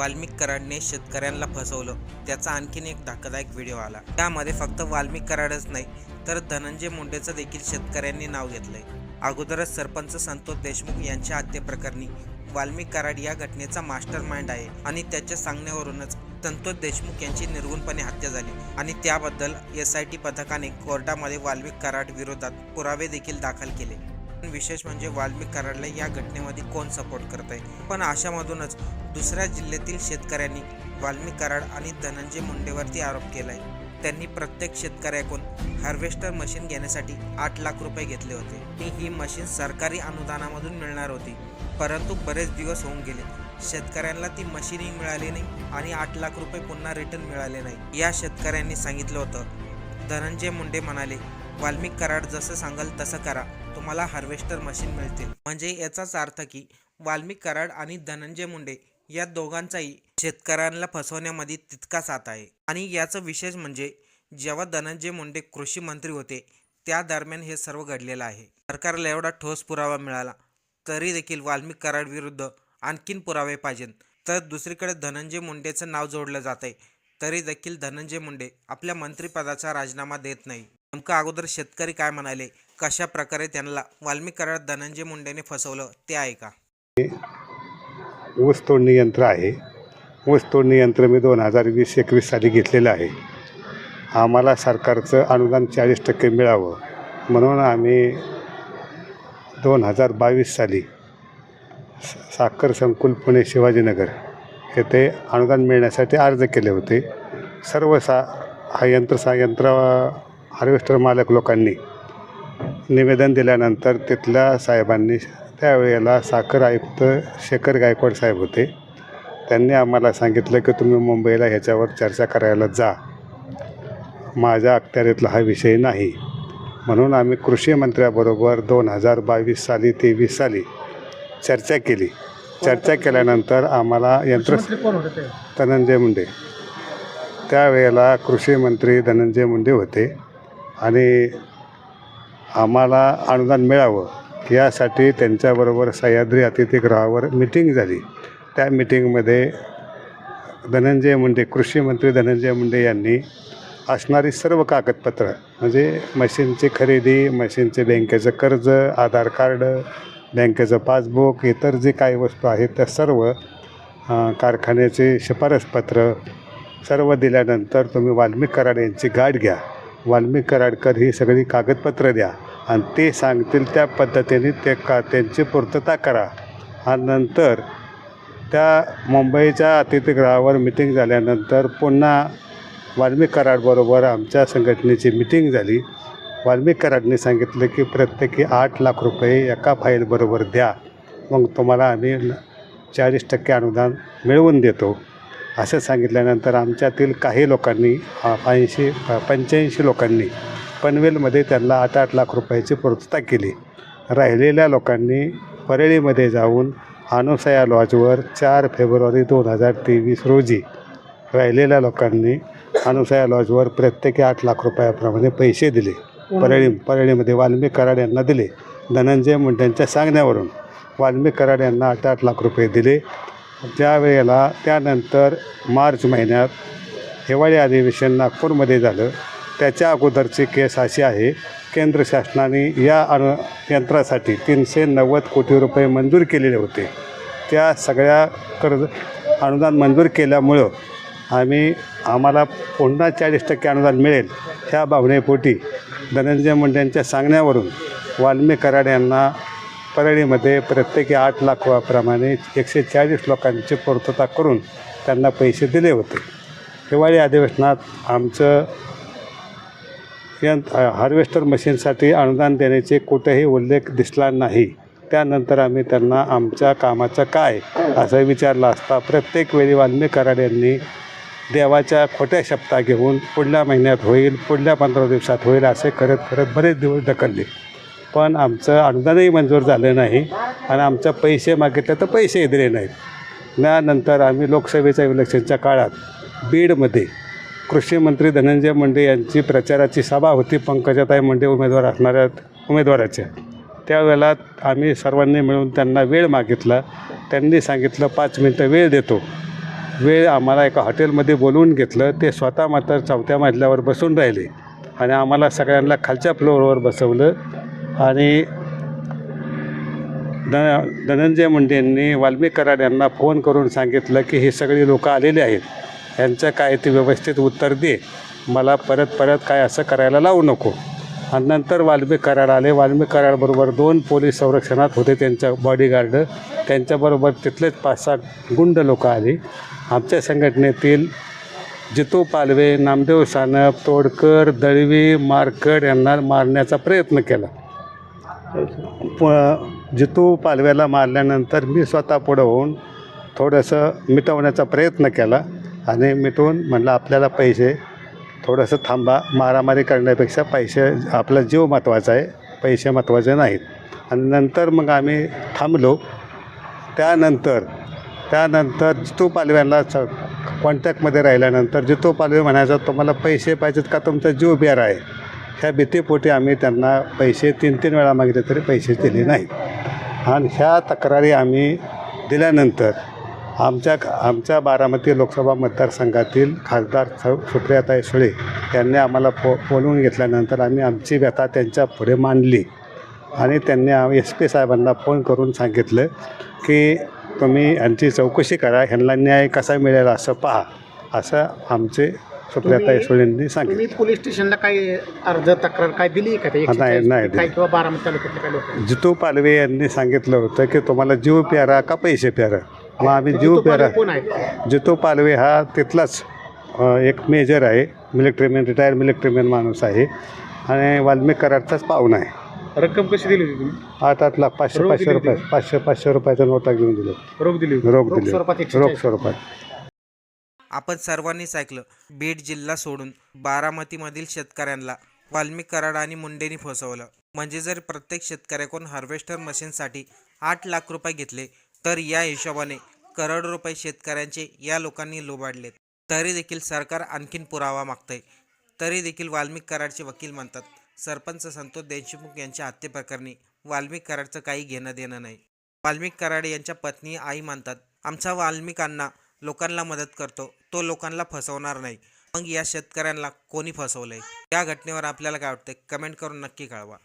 वाल्मिक कराडने शेतकऱ्यांना फसवलं. त्याचा आणखीन एक धक्कादायक व्हिडिओ आला. त्यामध्ये फक्त वाल्मिक कराडच नाही तर धनंजय मुंडेचं देखील शेतकऱ्यांनी नाव घेतलंय. अगोदरच सरपंच संतोष देशमुख यांच्या हत्येप्रकरणी वाल्मिक कराड या घटनेचा मास्टर माइंड आहे आणि त्याच्या सांगण्यावरूनच संतोष देशमुख यांची निर्गुणपणे हत्या झाली आणि त्याबद्दल एस आय टी पथकाने कोर्टामध्ये वाल्मिक कराड विरोधात पुरावे देखील दाखल केले. विशेष म्हणजे वाल्मिक कराडला या घटनेमध्ये कोण सपोर्ट करत आहे पण अशामधूनच दुसऱ्या जिल्ह्यातील शेतकऱ्यांनी वाल्मिक कराड आणि धनंजय मुंडेवरती आरोप केला आहे त्यांनी प्रत्येक शेतकऱ्याकडून हार्वेस्टर मशीन घेण्यासाठी आठ लाख रुपये घेतले होते. आणि ही मशीन सरकारी अनुदानामधून मिळणार होती. परंतु बरेच दिवस होऊन गेले. शेतकऱ्यांना ती मशीनही मिळाली नाही आणि आठ लाख रुपये पुन्हा रिटर्न मिळाले नाही. या शेतकऱ्यांनी सांगितलं होतं. धनंजय मुंडे म्हणाले वाल्मिक कराड जसं सांगाल तसं करा. तुम्हाला हार्वेस्टर मशीन मिळतील. म्हणजे याचाच अर्थ की वाल्मिक कराड आणि धनंजय मुंडे या दोघांचाही शेतकऱ्यांना फसवण्यामध्ये तितकाच हात आहे. आणि याचं विशेष म्हणजे जेव्हा धनंजय मुंडे कृषी मंत्री होते त्या दरम्यान हे सर्व घडलेलं आहे. सरकारला एवढा ठोस पुरावा मिळाला तरी देखील वाल्मिक कराड विरुद्ध आणखीन पुरावे पाहिजेत. तर दुसरीकडे धनंजय मुंडेचं नाव जोडलं जात आहे तरी देखील धनंजय मुंडे आपल्या मंत्रिपदाचा राजीनामा देत नाही नेमकं अगोदर शेतकरी काय म्हणाले? कशा प्रकारे त्यांना वाल्मिक कराड धनंजय मुंडेने फसवलं? ते आहे का ऊस तोडणी यंत्र आहे. ऊस तोडणी यंत्र मी दोन हजार वीस एकवीस साली घेतलेलं आहे. आम्हाला सरकारचं अनुदान चाळीस टक्के मिळावं. म्हणून आम्ही दोन हजार बावीस साली स- साखर संकुल पुणे शिवाजीनगर येथे अनुदान मिळण्यासाठी अर्ज केले होते. सर्व सा हा यंत्र सा यंत्र हार्वेस्टर मालक लोकांनी निवेदन दिल्यानंतर तिथल्या साहेबांनी त्यावेळेला साखर आयुक्त शेखर गायकवाड साहेब होते. त्यांनी आम्हाला सांगितलं की तुम्ही मुंबईला ह्याच्यावर चर्चा करायला जा. माझ्या अखत्यारीतला हा विषय नाही. म्हणून आम्ही कृषी मंत्र्याबरोबर दोन हजार बावीस साली तेवीस साली चर्चा केली. चर्चा केल्यानंतर आम्हाला यंत्र धनंजय मुंडे. त्यावेळेला कृषी मंत्री धनंजय मुंडे होते. आणि आम्हाला अनुदान मिळावं यासाठी त्यांच्याबरोबर सह्याद्री अतिथीगृहावर मिटिंग झाली. त्या मिटिंगमध्ये धनंजय मुंडे कृषी मंत्री धनंजय मुंडे यांनी असणारी सर्व कागदपत्रं म्हणजे मशीनची खरेदी मशीनचे बँकेचं कर्ज आधार कार्ड बँकेचं पासबुक इतर जे काही वस्तू आहेत त्या सर्व कारखान्याचे शिफारसपत्र सर्व दिल्यानंतर तुम्ही वाल्मिक कराड यांची गाठ घ्या. वाल्मिक कराडकर ही सगळी कागदपत्रं द्या आणि ते सांगतील त्या पद्धतीने ते का त्यांची पूर्तता करा. आणि नंतर त्या मुंबईच्या अतिथीगृहावर मिटिंग झाल्यानंतर पुन्हा वाल्मिक कराडबरोबर आमच्या संघटनेची मिटिंग झाली. वाल्मिक कराडने सांगितलं की प्रत्येकी आठ लाख रुपये एका फाईलबरोबर द्या. मग तुम्हाला आम्ही चाळीस टक्के अनुदान मिळवून देतो. असं सांगितल्यानंतर आमच्यातील काही लोकांनी ऐंशी पंच्याऐंशी लोकांनी पनवेलमध्ये त्यांना आठ आठ लाख रुपयाची पूर्तता केली. राहिलेल्या लोकांनी परळीमध्ये जाऊन अनुसया लॉजवर चार फेब्रुवारी दोन हजार तेवीस रोजी राहिलेल्या लोकांनी अनुसया लॉजवर प्रत्येकी आठ लाख रुपयाप्रमाणे पैसे दिले. परळी परळीमध्ये वाल्मिक कराड यांना दिले. धनंजय मुंडेंच्या सांगण्यावरून वाल्मिक कराड यांना आठ आठ लाख रुपये दिले. त्यावेळेला त्यानंतर मार्च महिन्यात हिवाळी अधिवेशन नागपूरमध्ये झालं. त्याच्या अगोदरची केस अशी आहे केंद्र शासनाने या अनु यंत्रासाठी तीनशे नव्वद कोटी रुपये मंजूर केलेले होते. त्या सगळ्या कर्ज अनुदान मंजूर केल्यामुळं आम्ही आम्हाला पुन्हा चाळीस टक्के अनुदान मिळेल ह्या भावनेपोटी धनंजय मुंडेंच्या सांगण्यावरून वाल्मी कराड यांना परळीमध्ये प्रत्येकी आठ लाखाप्रमाणे एकशे चाळीस लोकांची पूर्तता करून त्यांना पैसे दिले होते. हिवाळी अधिवेशनात आमचं यंत्र हार्वेस्टर मशीनसाठी अनुदान देण्याचे कुठेही उल्लेख दिसला नाही. त्यानंतर आम्ही त्यांना आमच्या कामाचं काय असं विचारलं असता प्रत्येक वेळी वाल्मी कराड यांनी देवाच्या खोट्या शब्दा घेऊन पुढल्या महिन्यात होईल पुढल्या पंधरा दिवसात होईल असे करत करत बरेच दिवस ढकलले. पण आमचं अनुदानही मंजूर झालं नाही आणि आमचं पैसे मागितले तर पैसेही दिले नाहीत. त्यानंतर आम्ही लोकसभेच्या इलेक्शनच्या काळात बीडमध्ये कृषी मंत्री धनंजय मुंडे यांची प्रचाराची सभा होती. पंकजाताई मुंडे उमेदवार असणाऱ्या उमेदवाराच्या त्यावेळेला आम्ही सर्वांनी मिळून त्यांना वेळ मागितला. त्यांनी सांगितलं पाच मिनटं वेळ देतो. वेळ आम्हाला एका हॉटेलमध्ये बोलवून घेतलं. ते स्वतः मात्र चौथ्या मजल्यावर बसून राहिले आणि आम्हाला सगळ्यांना खालच्या फ्लोअरवर बसवलं. आणि द धनंजय मुंडे यांनी वाल्मिक कराड यांना फोन करून सांगितलं की हे सगळी लोकं आलेली आहेत. यांचं काय ते व्यवस्थित उत्तर दे. मला परत परत काय असं करायला लावू नको. आणि नंतर वाल्मिक कराड आले. वाल्मिक कराडबरोबर दोन पोलीस संरक्षणात होते त्यांच्या बॉडीगार्ड त्यांच्याबरोबर तिथलेच पाच सहा गुंड लोक आली. आमच्या संघटनेतील जितू पालवे नामदेव सानप तोडकर दळवी मारकड यांना मारण्याचा प्रयत्न केला. प जितू पालव्याला मारल्यानंतर मी स्वतः पुढं होऊन थोडंसं मिटवण्याचा प्रयत्न केला आणि मिटवून म्हणलं आपल्याला पैसे थोडंसं थांबा मारामारी करण्यापेक्षा पैसे आपला जीव महत्त्वाचा आहे पैसे महत्त्वाचे नाहीत. आणि नंतर मग आम्ही थांबलो. त्यानंतर त्यानंतर जितू पालव्यांना च कॉन्टॅक्टमध्ये राहिल्यानंतर जितू पालवे म्हणायचा तुम्हाला पैसे पाहिजेत का? तुमचा जीव बेर आहे. ह्या भीतीपोटी आम्ही त्यांना पैसे तीन तीन वेळा मागितले तरी पैसे दिले नाहीत. आणि ह्या तक्रारी आम्ही दिल्यानंतर आमच्या आमच्या बारामती लोकसभा मतदारसंघातील खासदार सुप्रियाताई सुळे यांनी आम्हाला फो बोलवून घेतल्यानंतर आम्ही आमची व्यथा त्यांच्या पुढे मांडली. आणि त्यांनी एस पी साहेबांना फोन करून सांगितलं की तुम्ही यांची चौकशी करा ह्यांना न्याय कसा मिळेल असं पहा. असं आमचे सुप्रियाताई तुम्ही- सुळेंनी सांगितलं तुम्ही पोलीस स्टेशनला काही अर्ज तक्रार काय दिली का? ते नाही, 140 नाही काय किंवा बारामती तालुक्यातले काय लोक जितू पालवे यांनी सांगितलं होतं की तुम्हाला जीव प्यारा का पैसे प्यारा? मग आम्ही जीव प्यारा. कोण आहे जितू पालवे हा तिथलाच अ, एक मेजर आहे. मिलिटरीमॅन रिटायर्ड मिलिटरीमॅन माणूस आहे. आणि वाल्मिक कराडचाच पाहुणा आहे. रक्कम कशी दिली होती तुम्ही? आठ आठ लाख पाचशे रोख पाचशे दिली रुपये पाचशे पाचशे रुपयाचा नोटा घेऊन दिलो रोख दिली होती. रोख रोख दिले स्वरूपात एकशे रोख चाळीस. स्वरूपात. आपण सर्वांनीच ऐकलं. बीड जिल्हा सोडून बारामतीमधील शेतकऱ्यांना वाल्मिक कराड आणि मुंडेनी फसवलं. म्हणजे जर प्रत्येक शेतकऱ्याकडून हार्वेस्टर मशीनसाठी आठ लाख रुपये घेतले तर या हिशोबाने करोड रुपये शेतकऱ्यांचे या लोकांनी लोबाडलेत. तरी देखील सरकार आणखीन पुरावा मागतंय. तरी देखील वाल्मिक कराडचे वकील म्हणतात सरपंच संतोष देशमुख यांच्या हत्येप्रकरणी वाल्मिक कराडचं काही घेणं देणं नाही. वाल्मिक कराड यांच्या पत्नी आई म्हणतात आमचा वाल्मिकांना लोकांना मदत करतो. तो लोकांना फसवणार नाही. मग या शेतकऱ्यांना कोणी फसवलंय? या घटनेवर आपल्याला काय वाटतंय? कमेंट करून नक्की कळवा.